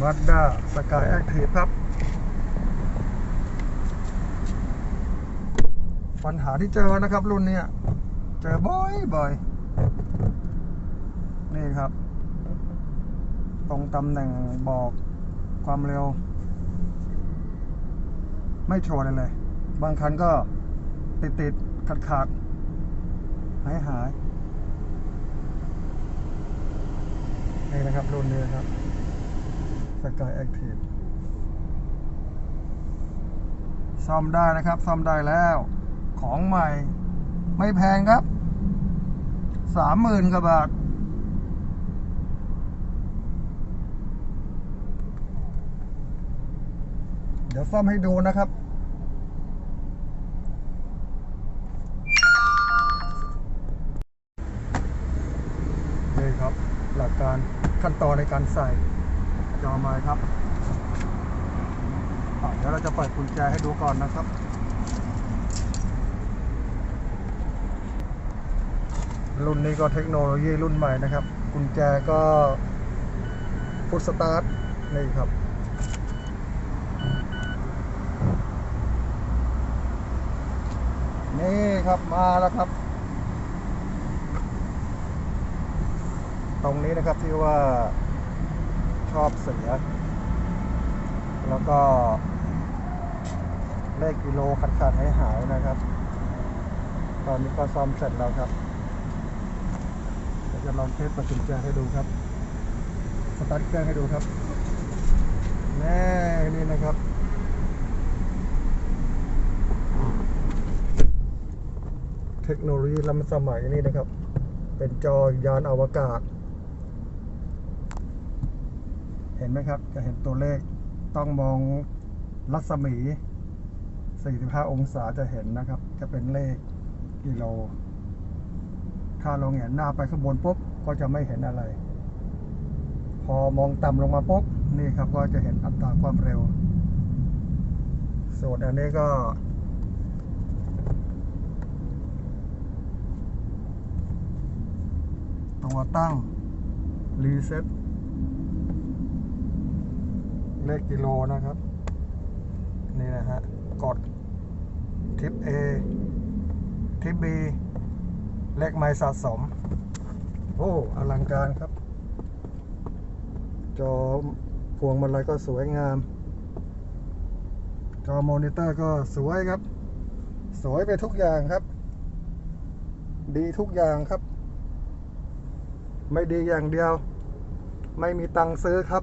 มาสด้าสกายแอคทีฟครับ ปัญหาที่เจอนะครับรุ่นเนี้ยเจอบ่อยบ่อยนี่ครับ ตรงตำแหน่งบอกความเร็ว ไม่โชว์เลยเลย บางคันก็ติดติดขาดขาดหายหายนี่นะครับรุ่นนี้ครับ สกายแอคทีฟซ่อมได้นะครับ ซ่อมได้แล้ว ของใหม่ ไม่แพงครับ สามหมื่นกว่าบาท เดี๋ยวซ่อมให้ดูนะครับนี่ครับ หลักการขั้นตอนในการใส่ จอไม้ครับเดี๋ยวเราจะเปิดกุญแจให้ดูก่อนนะครับรุ่นนี้ก็เทคโนโลยีรุ่นใหม่นะครับ กุญแจก็ฟุตสตาร์ทนี่ครับ นี่ครับมาแล้วครับ ตรงนี้นะครับที่ว่า ชอบเสือ แล้วก็ เลขกิโลขาดขาดหายหายนะครับ ตอนนี้ก็ซ่อมเสร็จแล้วครับเดี๋ยวจะลองเทสประจุแจให้ดูครับ สตาร์ทเครื่องให้ดูครับแน่นี่นะครับเทคโนโลยีล้ำสมัยนี่นะครับ เป็นจอยานอวกาศ เห็นไหมครับ จะเห็นตัวเลขต้องมองรัศมี 45 องศาจะเห็นนะครับ จะเป็นเลขกิโล ถ้าเราเห็นหน้าไปข้างบนปุ๊บ ก็จะไม่เห็นอะไร พอมองต่ำลงมาปุ๊บ นี่ครับก็จะเห็นอัตราความเร็ว ส่วนอันนี้ก็ตัวตั้งรีเซ็ต เลขกิโลนะครับ นี่นะฮะ กดทิป A ทิป B เลขไม้สะสม โอ้อลังการครับ จอพวงมาลัยก็สวยงาม จอมอนิเตอร์ก็สวยครับ สวยไปทุกอย่างครับ ดีทุกอย่างครับ ไม่ดีอย่างเดียว ไม่มีตังค์ซื้อครับ